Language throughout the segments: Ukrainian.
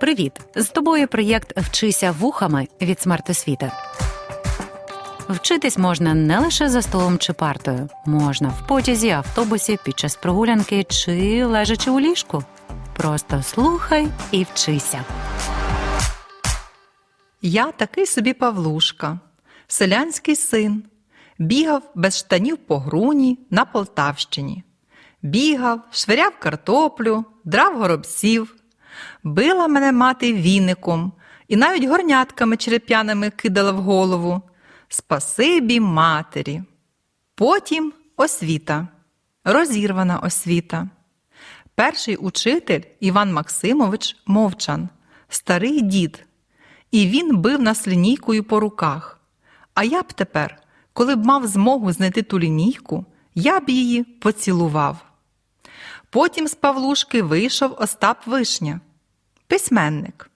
Привіт! З тобою проєкт Вчися вухами від смертосвіти. Вчитись можна не лише за столом чи партою, можна в потязі, автобусі, під час прогулянки чи лежачи у ліжку. Просто слухай і вчися. Я такий собі Павлушка, селянський син, бігав без штанів по груні на Полтавщині. Бігав, швиряв картоплю, драв горобців, била мене мати віником і навіть горнятками череп'яними кидала в голову. Спасибі матері. Потім освіта, розірвана освіта. Перший учитель Іван Максимович Мовчан, старий дід, і він бив нас лінійкою по руках. А я б тепер, коли б мав змогу знайти ту лінійку, я б її поцілував. Потім з Павлушки вийшов Остап Вишня, письменник.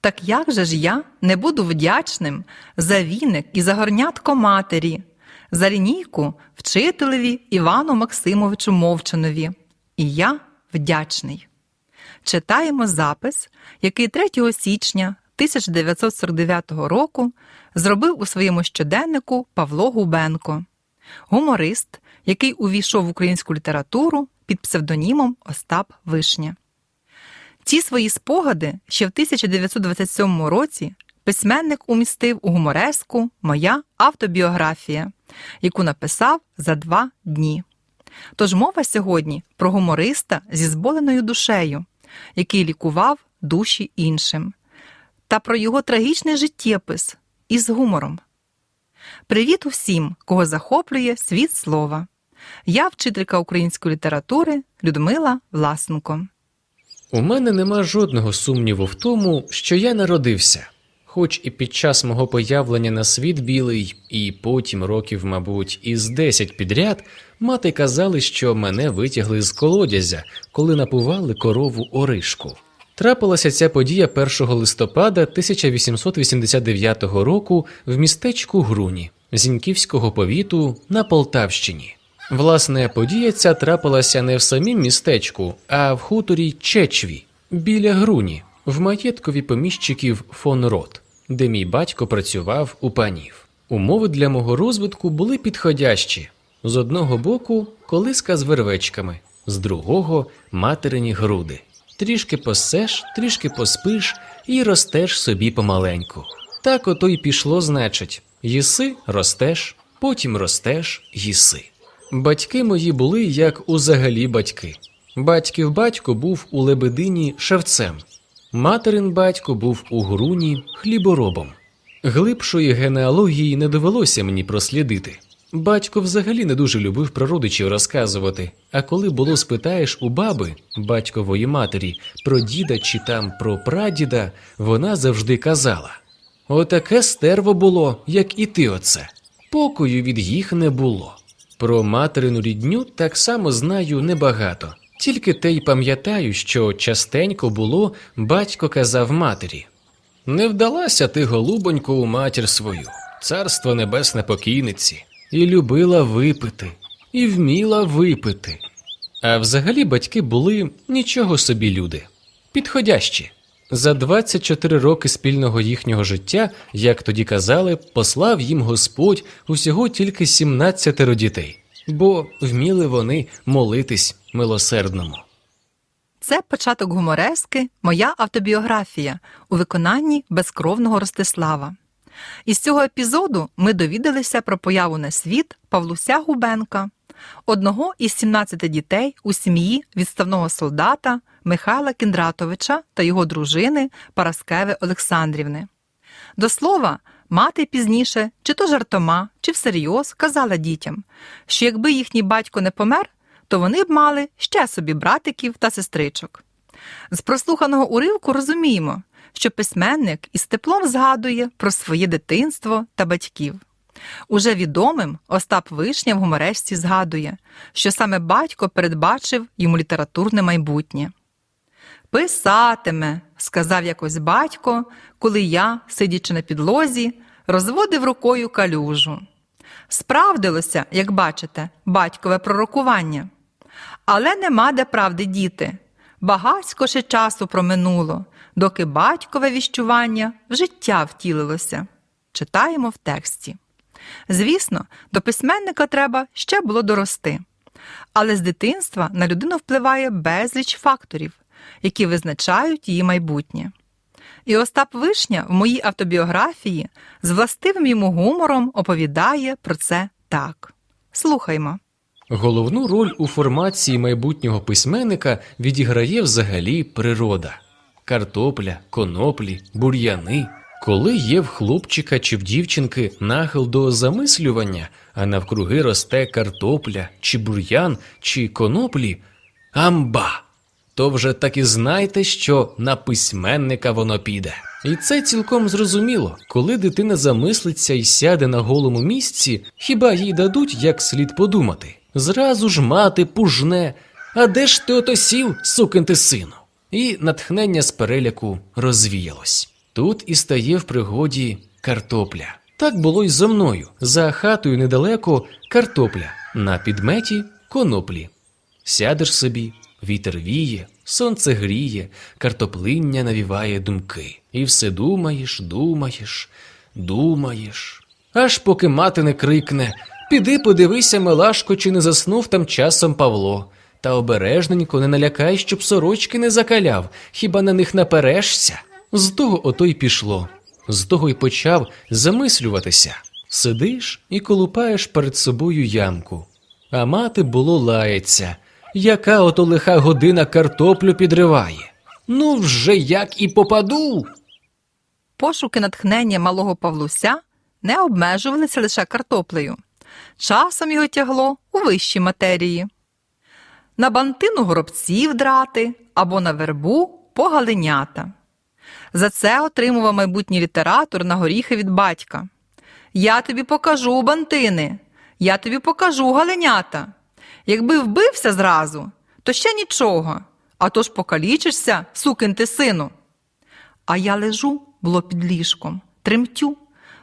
Так як же ж я не буду вдячним за віник і за горнятко матері, за лінійку вчителеві Івану Максимовичу Мовчанові. І я вдячний. Читаємо запис, який 3 січня 1949 року зробив у своєму щоденнику Павло Губенко, гуморист, який увійшов в українську літературу під псевдонімом Остап Вишня. Ці свої спогади ще в 1927 році письменник умістив у гумореску Моя автобіографія, яку написав за два дні. Тож мова сьогодні про гумориста зі зболеною душею, який лікував душі іншим, та про його трагічний життєпис із гумором. Привіт усім, кого захоплює світ слова. Я вчителька української літератури Людмила Власенко. У мене нема жодного сумніву в тому, що я народився, хоч і під час мого появлення на світ білий, і потім років, мабуть, із 10 підряд, мати казали, що мене витягли з колодязя, коли напували корову оришку. Трапилася ця подія 1 листопада 1889 року в містечку Груні Зіньківського повіту на Полтавщині. Власне, подія ця трапилася не в самім містечку, а в хуторі Чечві біля Груні, в маєткові поміщиків фон Рот, де мій батько працював у панів. Умови для мого розвитку були підходящі: з одного боку колиска з вервечками, з другого материні груди. Трішки посеш, трішки поспиш і ростеш собі помаленьку. Так ото й пішло, значить, їси, ростеш, потім ростеш, їси. Батьки мої були як узагалі батьки. Батьків батько був у Лебедині шевцем, материн батько був у Груні хліборобом. Глибшої генеалогії не довелося мені прослідити. Батько взагалі не дуже любив про родичів розказувати, а коли було спитаєш у баби, батькової матері, про діда чи там про прадіда, вона завжди казала: Отаке стерво було, як і ти оце. Покою від їх не було. Про материну рідню так само знаю небагато, тільки те й пам'ятаю, що частенько було, батько казав матері. Не вдалася ти, голубонько, у матір свою, царство небесне покійниці, і любила випити, і вміла випити. А взагалі батьки були нічого собі люди, підходящі. За 24 роки спільного їхнього життя, як тоді казали, послав їм Господь усього тільки 17 дітей, бо вміли вони молитись милосердному. Це початок гуморески Моя автобіографія у виконанні безкровного Ростислава. Із цього епізоду ми довідалися про появу на світ Павлуся Губенка, одного із 17 дітей у сім'ї відставного солдата Михайла Кіндратовича та його дружини Параскеви Олександрівни. До слова, мати пізніше, чи то жартома, чи всерйоз казала дітям, що якби їхній батько не помер, то вони б мали ще собі братиків та сестричок. З прослуханого уривку розуміємо, що письменник із теплом згадує про своє дитинство та батьків. Уже відомим Остап Вишня в гуморешці згадує, що саме батько передбачив йому літературне майбутнє. Писатиме, сказав якось батько, коли я, сидячи на підлозі, розводив рукою калюжу. Справдилося, як бачите, батькове пророкування. Але нема де правди діти. Багацько ще часу проминуло, доки батькове віщування в життя втілилося. Читаємо в тексті. Звісно, до письменника треба ще було дорости. Але з дитинства на людину впливає безліч факторів, які визначають її майбутнє. І Остап Вишня в моїй автобіографії з властивим йому гумором оповідає про це так. Слухаймо. Головну роль у формації майбутнього письменника відіграє взагалі природа: картопля, коноплі, бур'яни. Коли є в хлопчика чи в дівчинки нахил до замислювання, а навкруги росте картопля, чи бур'ян, чи коноплі, амба! То вже так і знайте, що на письменника воно піде. І це цілком зрозуміло. Коли дитина замислиться і сяде на голому місці, хіба їй дадуть як слід подумати? Зразу ж мати пужне. А де ж ти ото сів, сукин ти сину? І натхнення з переляку розвіялось. Тут і стає в пригоді картопля. Так було й зо мною. За хатою недалеко картопля, на підметі коноплі. Сядеш собі, вітер віє, сонце гріє, картоплиння навіває думки. І все думаєш, думаєш, думаєш. Аж поки мати не крикне Піди подивися, Милашко, чи не заснув там часом Павло. Та обережненько не налякай, щоб сорочки не закаляв, хіба на них наперешся. З того ото й пішло. З того й почав замислюватися. Сидиш і колупаєш перед собою ямку. А мати було лається. Яка ото лиха година картоплю підриває. Ну вже як і попаду. Пошуки натхнення малого Павлуся не обмежувалися лише картоплею. Часом його тягло у вищі матерії. На бантину горобців драти або на вербу погалинята. За це отримував майбутній літератор на горіхи від батька. Я тобі покажу бантини, я тобі покажу галенята. Якби вбився зразу, то ще нічого, а то ж покалічишся, сукин ти сину. А я лежу, було під ліжком, тремтю,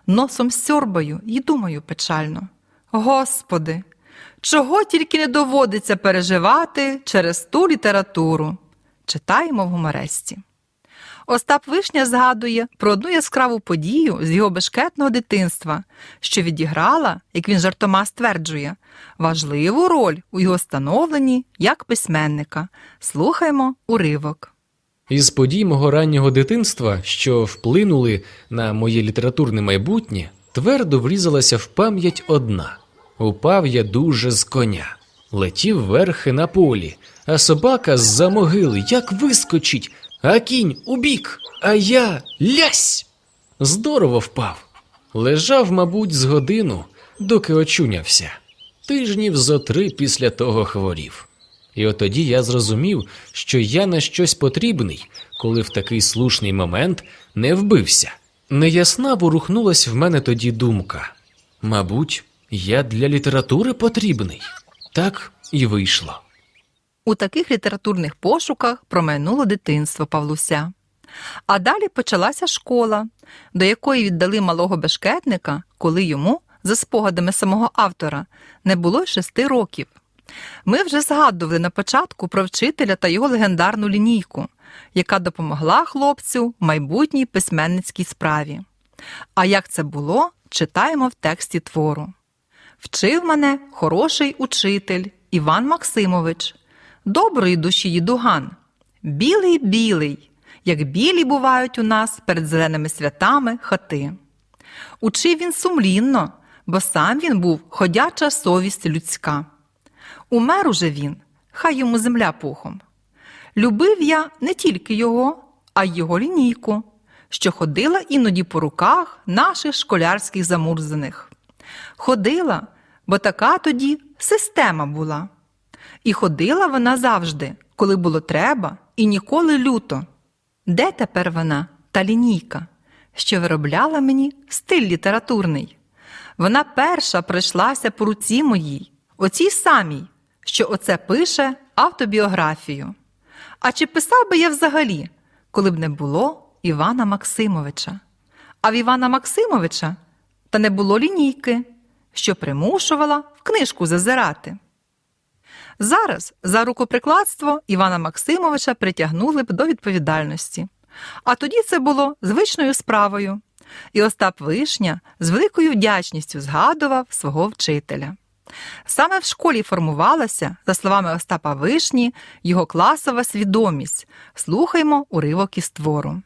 носом сьорбаю і думаю печально. Господи, чого тільки не доводиться переживати через ту літературу. Читаємо в гуморесті. Остап Вишня згадує про одну яскраву подію з його бешкетного дитинства, що відіграла, як він жартома стверджує, важливу роль у його становленні як письменника. Слухаймо уривок. Із подій мого раннього дитинства, що вплинули на моє літературне майбутнє, твердо врізалася в пам'ять одна. Упав я дуже з коня, летів верхи на полі, а собака з-за могили як вискочить, а кінь убік, а я лясь. Здорово впав. Лежав, мабуть, з годину, доки очунявся. Тижнів зо три після того хворів. І от тоді я зрозумів, що я на щось потрібний, коли в такий слушний момент не вбився. Неясна ворухнулась в мене тоді думка. Мабуть, я для літератури потрібний. Так і вийшло. У таких літературних пошуках промайнуло дитинство Павлуся. А далі почалася школа, до якої віддали малого бешкетника, коли йому, за спогадами самого автора, не було шести років. Ми вже згадували на початку про вчителя та його легендарну лінійку, яка допомогла хлопцю в майбутній письменницькій справі. А як це було, читаємо в тексті твору. Вчив мене хороший учитель Іван Максимович, доброї душі їдуган, білий білий, як білі бувають у нас перед зеленими святами хати. Учив він сумлінно, бо сам він був ходяча совість людська. Умер уже він, хай йому земля пухом. Любив я не тільки його, а й його лінійку, що ходила іноді по руках наших школярських замурзаних. Ходила, бо така тоді система була. І ходила вона завжди, коли було треба, і ніколи люто. Де тепер вона, та лінійка, що виробляла мені стиль літературний? Вона перша пройшлася по руці моїй, оцій самій, що оце пише автобіографію. А чи писав би я взагалі, коли б не було Івана Максимовича? А в Івана Максимовича та не було лінійки, що примушувала в книжку зазирати. Зараз за рукоприкладство Івана Максимовича притягнули б до відповідальності. А тоді це було звичною справою. І Остап Вишня з великою вдячністю згадував свого вчителя. Саме в школі формувалася, за словами Остапа Вишні, його класова свідомість. Слухаймо уривок із твору.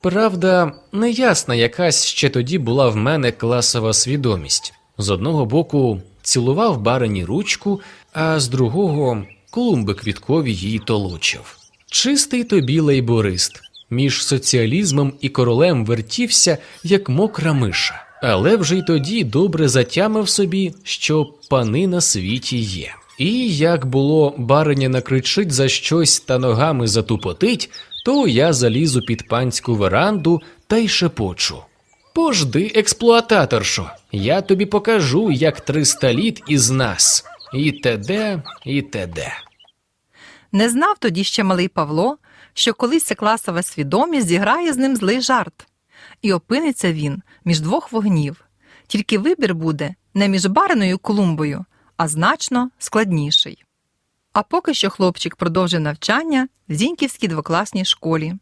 Правда, неясна якась ще тоді була в мене класова свідомість. З одного боку цілував барині ручку, а з другого клумби квіткові її толочив. Чистий тобі лейборист. Між соціалізмом і королем вертівся, як мокра миша, але вже й тоді добре затямив собі, що пани на світі є. І як було бариня накричить за щось та ногами затупотить, то я залізу під панську веранду та й шепочу. Пожди, експлуататоршо, я тобі покажу, як триста літ із нас. І теде, і теде. Не знав тоді ще малий Павло, що колись ця класова свідомість зіграє з ним злий жарт. І опиниться він між двох вогнів. Тільки вибір буде не між бариною клумбою, а значно складніший. А поки що хлопчик продовжив навчання в Зіньківській двокласній школі,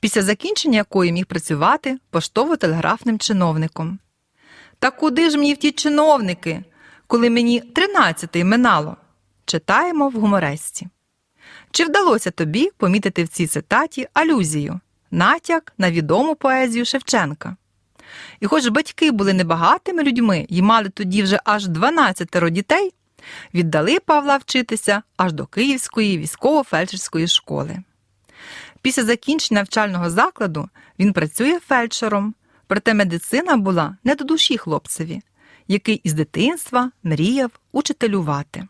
після закінчення якої міг працювати поштово-телеграфним чиновником. Та куди ж мені в ті чиновники, коли мені тринадцятий минало? Читаємо в гуморесці. Чи вдалося тобі помітити в цій цитаті алюзію, натяк на відому поезію Шевченка? І хоч батьки були небагатими людьми і мали тоді вже аж 12 дітей, віддали Павла вчитися аж до Київської військово-фельдшерської школи. Після закінчення навчального закладу він працює фельдшером, проте медицина була не до душі хлопцеві, який із дитинства мріяв учителювати.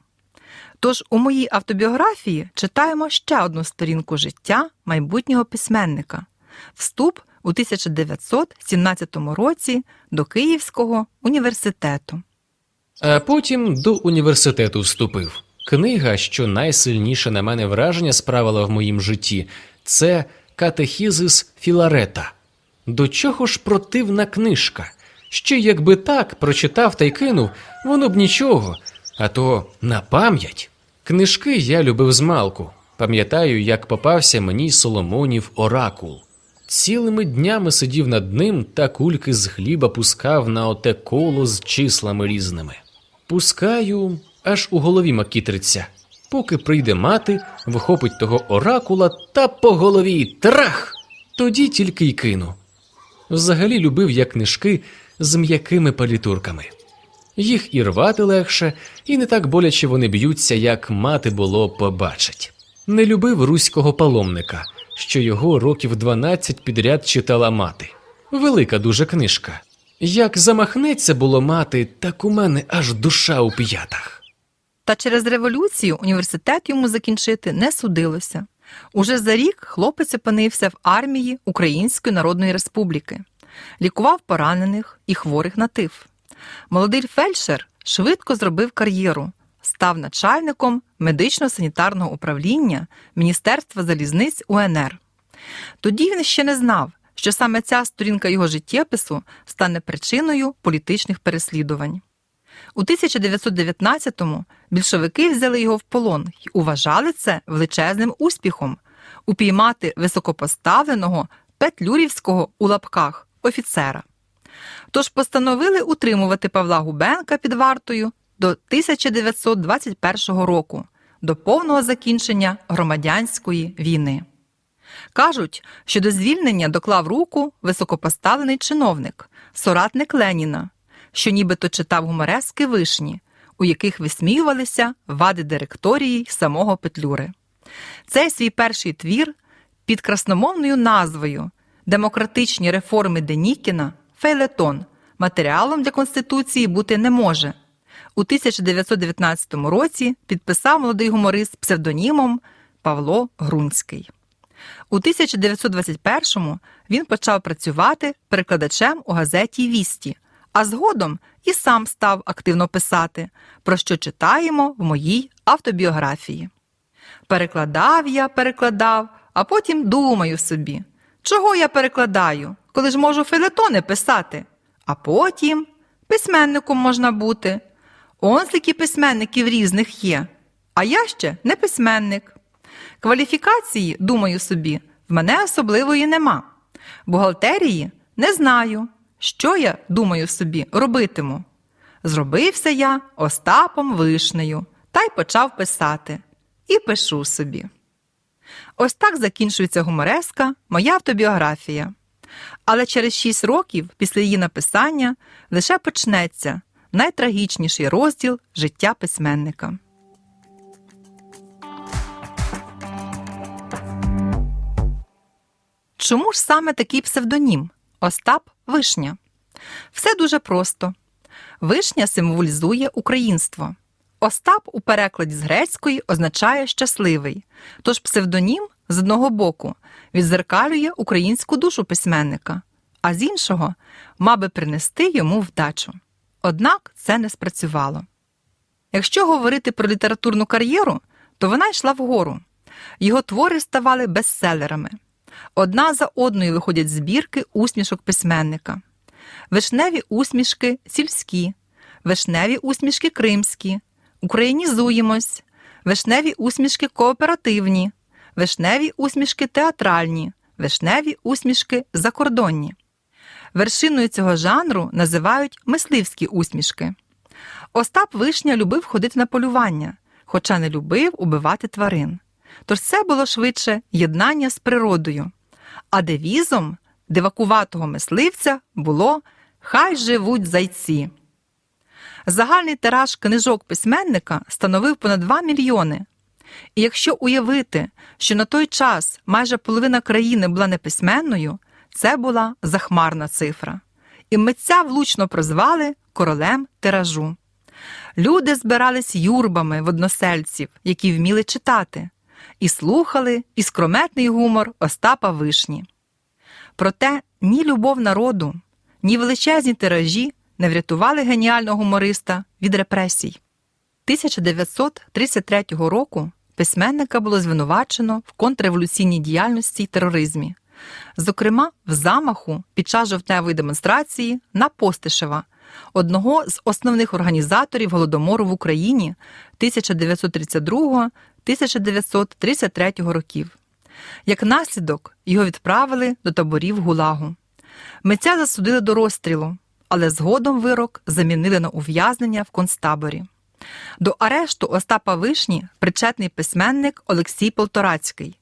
Тож у моїй автобіографії читаємо ще одну сторінку життя майбутнього письменника вступ у 1917 році до Київського університету. А потім до університету вступив. Книга, що найсильніше на мене враження справила в моїм житті, це Катехізис Філарета. До чого ж противна книжка? Ще якби так прочитав та й кинув, воно б нічого, а то на пам'ять. Книжки я любив змалку. Пам'ятаю, як попався мені Соломонів оракул. Цілими днями сидів над ним та кульки з хліба пускав на оте коло з числами різними. Пускаю, аж у голові макітриться. Поки прийде мати, вихопить того оракула та по голові трах! Тоді тільки й кину. Взагалі любив я книжки з м'якими палітурками. Їх і рвати легше, і не так боляче вони б'ються, як мати було побачить. Не любив руського паломника, що його років 12 підряд читала мати. Велика дуже книжка. Як замахнеться було мати, так у мене аж душа у п'ятах. Та через революцію університет йому закінчити не судилося. Уже за рік хлопець опинився в армії Української Народної Республіки, лікував поранених і хворих на тиф. Молодий фельдшер швидко зробив кар'єру, став начальником медично-санітарного управління Міністерства залізниць УНР. Тоді він ще не знав, що саме ця сторінка його життєпису стане причиною політичних переслідувань. У 1919-му більшовики взяли його в полон і уважали це величезним успіхом упіймати високопоставленого петлюрівського у лапках офіцера. Тож постановили утримувати Павла Губенка під вартою до 1921 року, до повного закінчення громадянської війни. Кажуть, що до звільнення доклав руку високопоставлений чиновник, соратник Леніна, що нібито читав гуморески вишні, у яких висміювалися вади директорії самого Петлюри. Цей свій перший твір під красномовною назвою Демократичні реформи Денікіна Фейлетон матеріалом для Конституції бути не може. У 1919 році підписав молодий гуморист псевдонімом Павло Грунський. У 1921-му він почав працювати перекладачем у газеті Вісті, а згодом і сам став активно писати, про що читаємо в моїй автобіографії. Перекладав я, перекладав, а потім думаю собі, чого я перекладаю, коли ж можу фелетони писати, а потім письменником можна бути. Он скільки письменників різних є. А я ще не письменник. Кваліфікації, думаю собі, в мене особливої нема. Бухгалтерії не знаю, що я, думаю собі, робитиму. Зробився я Остапом Вишнею та й почав писати. І пишу собі. Ось так закінчується гумореска, моя автобіографія. Але через шість років після її написання лише почнеться найтрагічніший розділ життя письменника. Чому ж саме такий псевдонім Остап Вишня? Все дуже просто. Вишня символізує українство. Остап у перекладі з грецької означає щасливий, тож псевдонім з одного боку відзеркалює українську душу письменника, а з іншого мав би принести йому вдачу. Однак це не спрацювало. Якщо говорити про літературну кар'єру, то вона йшла вгору. Його твори ставали бестселерами. Одна за одною виходять збірки усмішок письменника. Вишневі усмішки сільські, вишневі усмішки кримські, українізуємось, вишневі усмішки кооперативні, вишневі усмішки театральні, вишневі усмішки закордонні. Вершиною цього жанру називають мисливські усмішки. Остап Вишня любив ходити на полювання, хоча не любив убивати тварин. Тож це було швидше єднання з природою. А девізом дивакуватого мисливця було Хай живуть зайці. Загальний тираж книжок письменника становив понад 2 мільйони. І якщо уявити, що на той час майже половина країни була неписьменною, це була захмарна цифра. І митця влучно прозвали королем тиражу. Люди збирались юрбами в односельців, які вміли читати, і слухали іскрометний гумор Остапа Вишні. Проте ні любов народу, ні величезні тиражі не врятували геніального гумориста від репресій. 1933 року письменника було звинувачено в контрреволюційній діяльності й тероризмі, зокрема в замаху під час жовтневої демонстрації на Постишева, одного з основних організаторів голодомору в Україні 1932-1933 років. Як наслідок його відправили до таборів Гулагу. Митця засудили до розстрілу, але згодом вирок замінили на ув'язнення в концтаборі. До арешту Остапа Вишні причетний письменник Олексій Полторацький,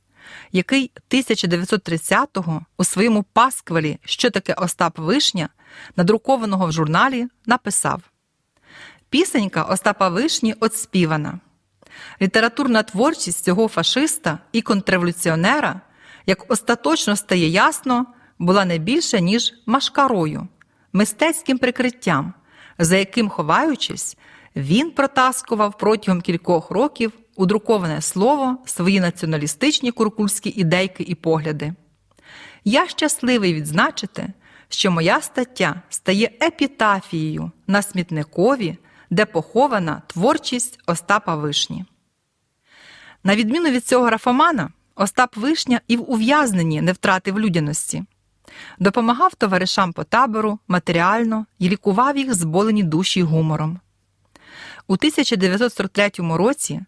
який 1930-го у своєму пасквалі Що таке Остап Вишня, надрукованого в журналі, написав Пісенька Остапа Вишні отспівана. Літературна творчість цього фашиста і контрреволюціонера, як остаточно стає ясно, була не більше, ніж машкарою, мистецьким прикриттям, за яким, ховаючись, він протаскував протягом кількох років у друковане слово свої націоналістичні куркульські ідейки і погляди. Я щасливий відзначити, що моя стаття стає епітафією на смітникові, де похована творчість Остапа Вишні. На відміну від цього графомана, Остап Вишня і в ув'язненні не втратив людяності. Допомагав товаришам по табору матеріально і лікував їх зболені душі гумором. У 1943 році,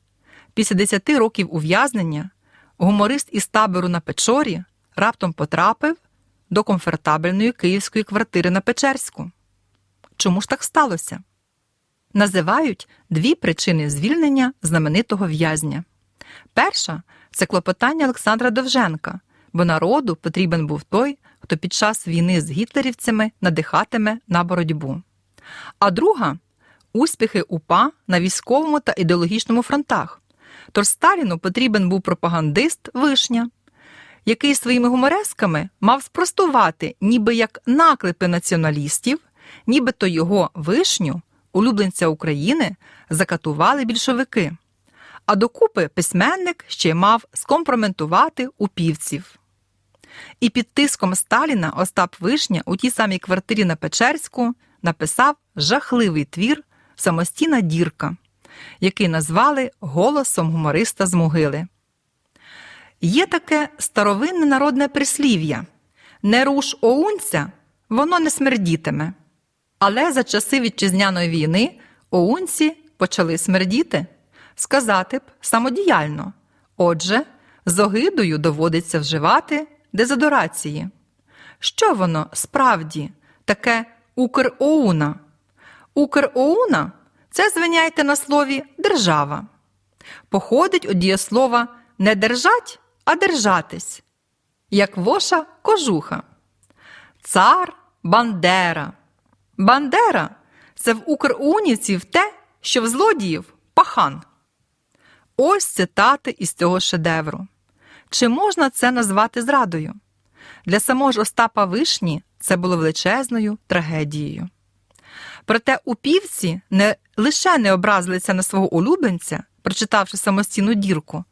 після 10 років ув'язнення, гуморист із табору на Печорі раптом потрапив до комфортабельної київської квартири на Печерську. Чому ж так сталося? Називають дві причини звільнення знаменитого в'язня. Перша це клопотання Олександра Довженка, бо народу потрібен був той, хто під час війни з гітлерівцями надихатиме на боротьбу. А друга успіхи УПА на військовому та ідеологічному фронтах. Тож Сталіну потрібен був пропагандист Вишня, який своїми гуморесками мав спростувати, ніби як наклепи націоналістів, нібито його вишню, улюбленця України, закатували більшовики. А докупи письменник ще мав скомпроментувати упівців. І під тиском Сталіна Остап Вишня у тій самій квартирі на Печерську написав жахливий твір Самостійна дірка, який назвали голосом гумориста з могили. Є таке старовинне народне прислів'я не руш оунця, воно не смердітиме. Але за часи вітчизняної війни оунці почали смердіти. Сказати б самодіяльно. Отже, з огидою доводиться вживати дезодорації. Що воно справді таке Укроуна? Укроуна це звиняйте на слові держава. Походить від дієслова не держать, а держатись, як воша кожуха. Цар Бандера. Бандера це в укрунівців те, що в злодіїв пахан. Ось цитати із цього шедевру. Чи можна це назвати зрадою? Для самого ж Остапа Вишні це було величезною трагедією. Проте упівці не лише не образилися на свого улюбленця, прочитавши самостійну дірку,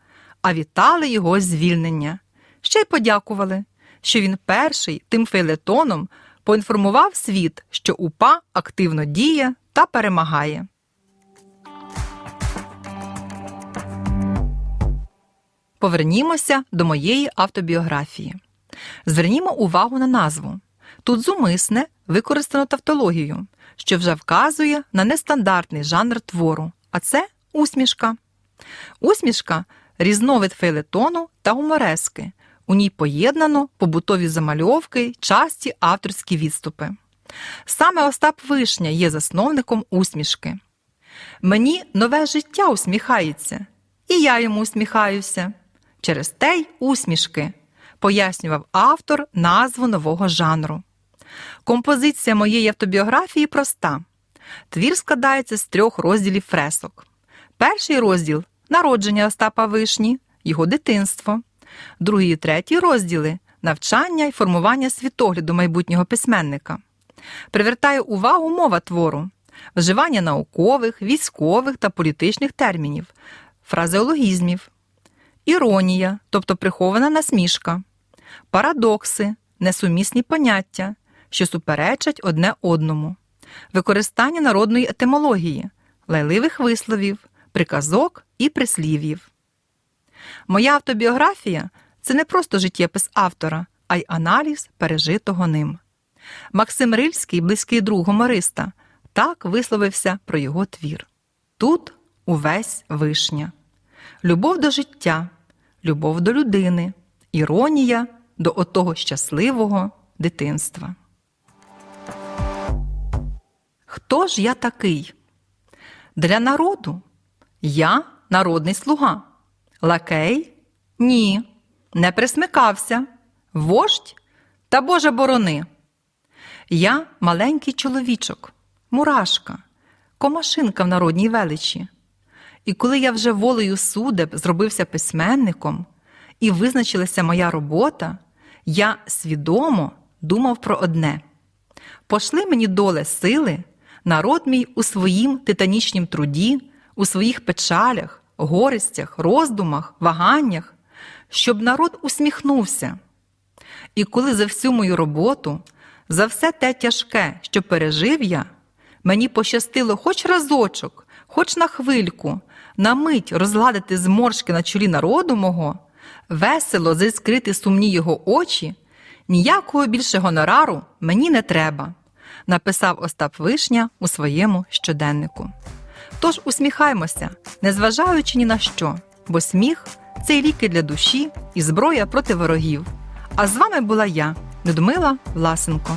а вітали його звільнення. Ще й подякували, що він перший тим фейлетоном поінформував світ, що УПА активно діє та перемагає. Повернімося до моєї автобіографії. Звернімо увагу на назву. Тут зумисне використано тавтологію, що вже вказує на нестандартний жанр твору, а це усмішка. Усмішка різновид фейлетону та гуморески. У ній поєднано побутові замальовки часті авторські відступи. Саме Остап Вишня є засновником усмішки. Мені нове життя усміхається, і я йому усміхаюся. Через те й усмішки, пояснював автор назву нового жанру. Композиція моєї автобіографії проста. Твір складається з трьох розділів фресок. Перший розділ народження Остапа Вишні, його дитинство. Другий і третій розділи навчання і формування світогляду майбутнього письменника. Привертає увагу мова твору, вживання наукових, військових та політичних термінів, фразеологізмів, іронія, тобто прихована насмішка, парадокси, несумісні поняття, що суперечать одне одному, використання народної етимології, лайливих висловів, приказок і прислів'їв. Моя автобіографія це не просто життєпис автора, а й аналіз пережитого ним. Максим Рильський, близький друг гумориста, так висловився про його твір. Тут увесь вишня. Любов до життя, любов до людини, іронія до отого щасливого дитинства. Хто ж я такий? Для народу я народний слуга. Лакей? Ні, не присмикався. Вождь та Боже борони. Я маленький чоловічок, мурашка, комашинка в народній величі. І коли я вже волею судеб зробився письменником і визначилася моя робота, я свідомо думав про одне: пошли мені доле сили, народ мій у своїм титанічнім труді, у своїх печалях, горестях, роздумах, ваганнях, щоб народ усміхнувся. І коли за всю мою роботу, за все те тяжке, що пережив я, мені пощастило хоч разочок, хоч на хвильку, на мить розгладити зморшки на чолі народу мого, весело заскрити сумні його очі, ніякого більше гонорару мені не треба, написав Остап Вишня у своєму щоденнику. Тож усміхаймося, незважаючи ні на що, бо сміх це й ліки для душі і зброя проти ворогів. А з вами була я, Людмила Власенко.